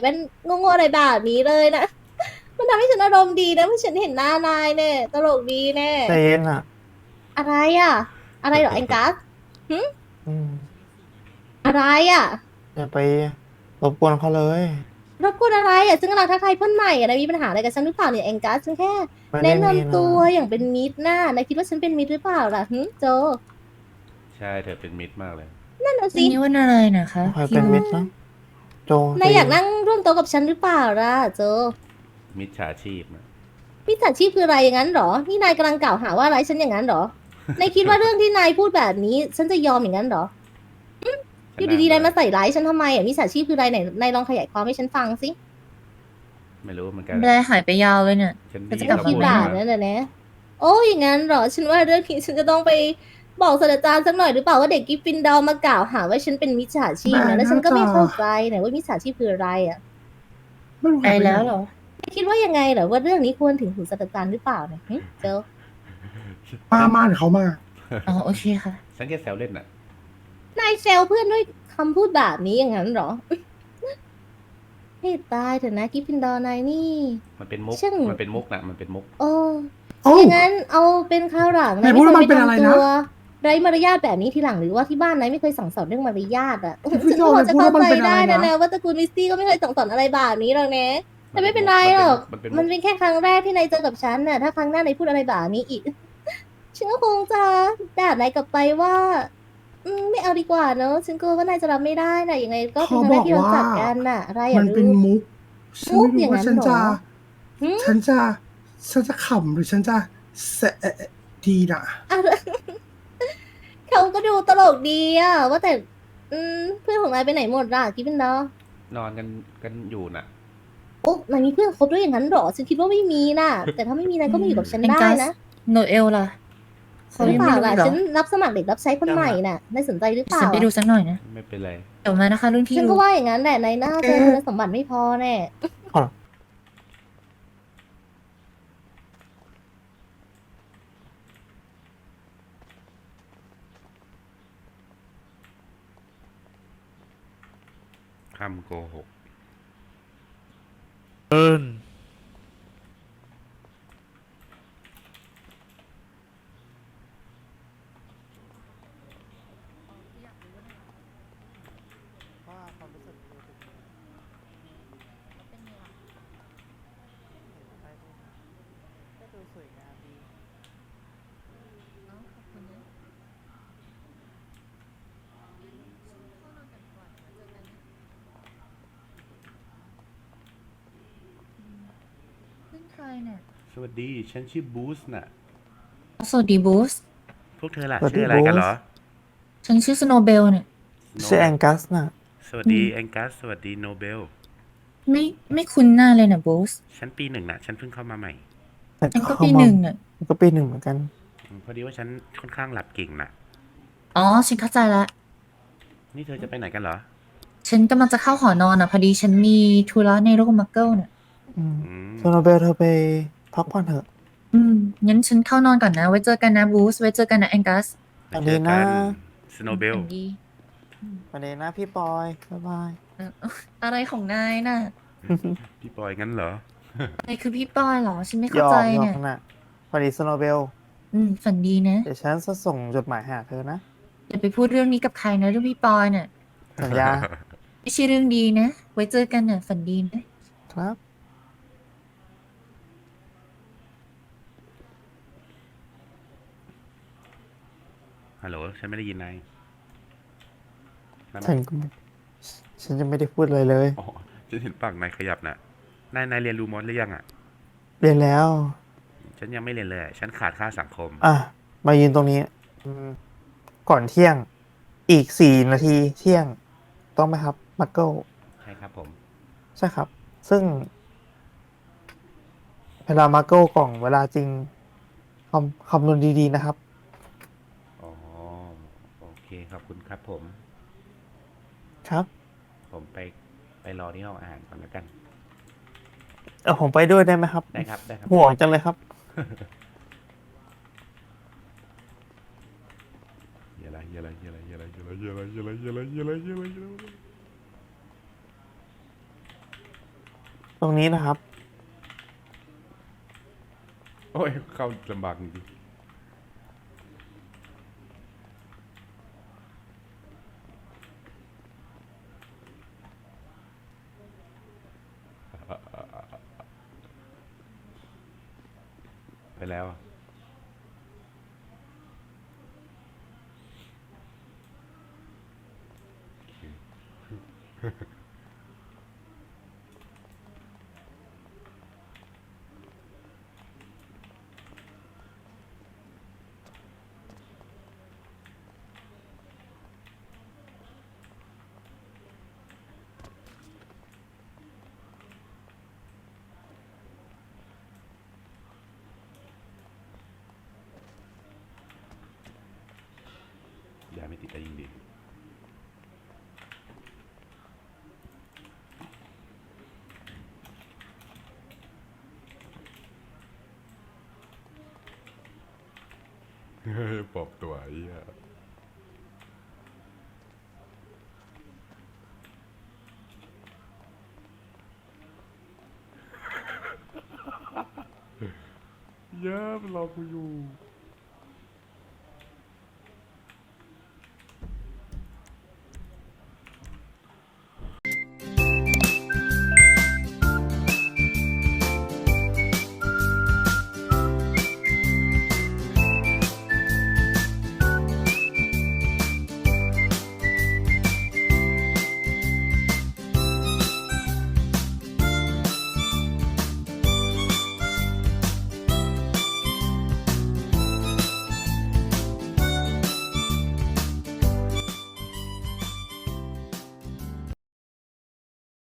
แว่นโง่ๆอะไรแบบนี้เลยนะ มันทำให้ฉันอารมณ์ดีนะเพราะฉันเห็นหน้านายเนี่ยตลกดีแน่ใจเย็นอะ อะไรอะ อะไรเหรอแองกัสอืมอะไรอะอย่าไปรบกวนเขาเลย รบกวนอะไรอะฉันกำลังทักทายเพื่อนใหม่อะนายมีปัญหาอะไรกับฉันหรือเปล่าเนี่ยแองกัสฉันแค่ ไม่ได้แนะมีนำตัวอย่างเป็นมิตรน่านายคิดว่าฉันเป็นมิตรหรือเปล่าล่ะหึโจใช่เธอเป็นมิตรมากเลยนั่นน่ะอันสิ นี้วันอะไรนะคะใครเป็นมิตรนะ โจนายอยากนั่งร่วมโต๊ะกับฉันหรือเปล่าล่ะโจมิจฉาชีพนะมิจฉาชีพคืออะไรอย่างนั้นเหรอ นี่นายกำลังกล่าวหาว่าอะไรฉันอย่างนั้นเหรอ นายคิดว่าเรื่องที่นายพูดแบบนี้ ฉันจะยอมอย่างนั้นเหรออืมอยู่ดีๆนายมาใส่ร้ายฉันทำไมอะมิจฉาชีพคืออะไรไหนนายลองขยายความให้ฉันฟังสิ ไม่รู้เหมือนกันไม่ได้หายไปยาวเลยเนี่ยฉันก็จะดีกลับแล้วที่พูดด่ามานั่นแหละนะโอ้อย่างนั้นเหรอ ฉันว่าเรื่องนี้ฉันจะต้องไป บอกศาสตราจารย์สักหน่อยหรือเปล่าว่าเด็กกิฟฟินดอลมากล่าวหาว่าฉันเป็นมิจฉาชีพนะแล้วฉันก็ไม่เข้าใจนะว่ามิจฉาชีพคืออะไรอะไม่รู้ไปแล้วเหรอคิดว่ายังไงเหรอว่าเรื่องนี้ควรถึงหูศาสตราจารย์หรือเปล่าเนี่ยหึเจ้ามามาเดี๋ยวเขามาอ๋อโอเคค่ะ ฉันแค่แซวเล่นน่ะ นายเซลเพื่อนด้วยคำพูดแบบนี้อย่างนั้นเหรอให้ตายเถอะนะกิฟฟินดอร์นายนี่ มันเป็นมุกช่างมันเป็นมุกนะมันเป็นมุก โอ้โอ้ อย่างนั้นเอาเป็นข้าวหลังไหนพูดว่ามันเป็นอะไรนะ ม่ควปทำตัว ไร้มารยาทแบบนี้ทีหลังหรือว่าที่บ้านนายไม่เคยสั่งสอนเรื่องมารยาทอะกิฟฟินดอร์ฉันก็พอจะเข้าพูดว่ามันใจเป็นอะไรได้นะนะนะว่าตระกูลมิสตี้ก็ไม่เคยสั่งสอนอะไรแบบนี้หรอกนะแต่ไม่เป็นไรหรอก มันเป็นมัมุนกเป็นแค่ครั้งแรกที่นายเจอกับฉันน่ะ ถ้าครั้งหน้านายพูดอะไรแบบนี้อีก ฉันก็คงจะด่านายกลับไปว่า อืมไม่เอาดีกว่าเนอะ ฉันกลัวว่านายจะรับไม่ได้น่ะ ยังไง ก็เป็นครั้งแรกที่เราจัดกันน่ะ อะไรอะมันเป็นลูกมุกฉันมุกไม่อย่างรู้นั้ว่านฉันจะเหรอหืมฉันจะ ฉันจะขำหรือฉันจะแสะดีน่ะอะไร เขาก็ดูตลกดีอะ ว่าแต่ อืมเพื่อนของนายไปไหนหมดล่ะกิฟเป็นดอนอนกันกันอยู่น่ะ โอ้นายมีเพื่อนคบด้วยอย่างนั้นเหรอฉันคิดว่าไม่มีน่ะ แต่ถ้าไม่มีนายก็มาอยู่กับฉันได้นะโนเอลล่ะเขาหรือยังเปไม่ล่ารู้ล่ะเหรอฉันรับสมัครเด็กรับใช้คนใหม่น่ะนายสนใจหรือเปล่าฉันไปดูสักหน่อยนะ ไม่เป็นไร เดี๋ยวมานะคะรุ่นพี่ฉันก็รู้ว่าอย่างนั้นแหละนายน่าจะเอ๊ะคุณสมบัติไม่พอแน่ คำโกหกเอินเพื่อนใคร เนี่ยสวัสดี ฉันชื่อบูสน่ะ สวัสดีบูสพวกเธอล่ะสวัสดีชื่ออะไรกันเหรอฉันชื่อสโนเบลเนี่ย ชื่อแองกัสน่ะ สวัสดีแองกัส สวัสดีโนเบล ไม่ไม่คุ้นหน้าเลยนะบูสฉันปีหนึ่งน่ะ ฉันเพิ่งเข้ามาใหม่ แต่ฉันก็เข้าปีมาหนึ่งเนี่ยก็ปีหนึ่งเหมือนกันอืมพอดีว่าฉันค่อนข้างหลับเก่งน่ะ อ๋อ ฉันเข้าใจละนี่เธอจะไปไหนกันเหรอ ฉันกำลังจะเข้าหอนอนอะ พอดีฉันมีธุระในโลกมักเกิลเนี่ย อืมอืมโซโนเบลเธอไปพักผ่อนเถอะ อืมงั้นฉันเข้านอนก่อนนะ ไว้เจอกันนะบูส ไว้เจอกันนะแองกัสไปเจอกันสโนเบลฝันดีประเด็นนะพี่ปอยบ๊ายบาย เอออะไรของนายน่ะพี่ปอยงั้นเหรอ นายคือพี่ปอยเหรอ ฉันไม่หยเข้าอกใจหยอเนี่ยกน่ะพอดีโซโนเบล อืมฝันดีนะ เดี๋ยวฉันจะส่งจดหมายหาเธอนะ อย่าไปพูดเรื่องนี้กับใครนะเรื่องพี่ปอยเนี่ยสัญญา ไม่ใช่เรื่องดีนะ ไว้เจอกันเนี่ยฝันดีนะ ครับ ฮัลโหล ฉันไม่ได้ยินนายนั่นฉันก็ไม่ฉันจะไม่ได้พูดเลยเลย อ๋อฉันเห็นปากนายขยับน่ะนายนายเรียนรู้มอสหรือยังอะ เรียนแล้ว ฉันยังไม่เรียนเลยอะฉันขาดค่าสังคม อะ มายืนตรงนี้อืมก่อนเที่ยง อีกสี่นาทีเที่ยง ต้องไหมครับ มักเกิลใช่ครับผม ใช่ครับ ซึ่ง เวลามาเกิลกล่องเวลาจริงคำคำนวณดีๆนะครับอ๋อโอเค ขอบคุณครับผม ครับ ผมไปไปรอที่ห้องอาหารก่อนแล้วกัน เออผมไปด้วยได้ไหมครับ ได้ครับ ได้ครับ ห่วงจังเลยครับ เยอะไรเยอะไรเยอะไรเยอะไรเยอะไรเยอะไรเยอะไรเยอะไรเยอะไรเยอะไรเยอะไรตรงนี้นะครับ โอ้ยเข้าลำบากจริงๆ ไปแล้วอะย ไม่ติดก็ยิ่งดีเฮ้ยปอบตัวไอ้เหี้ยเย้ยมันรอกูอยู่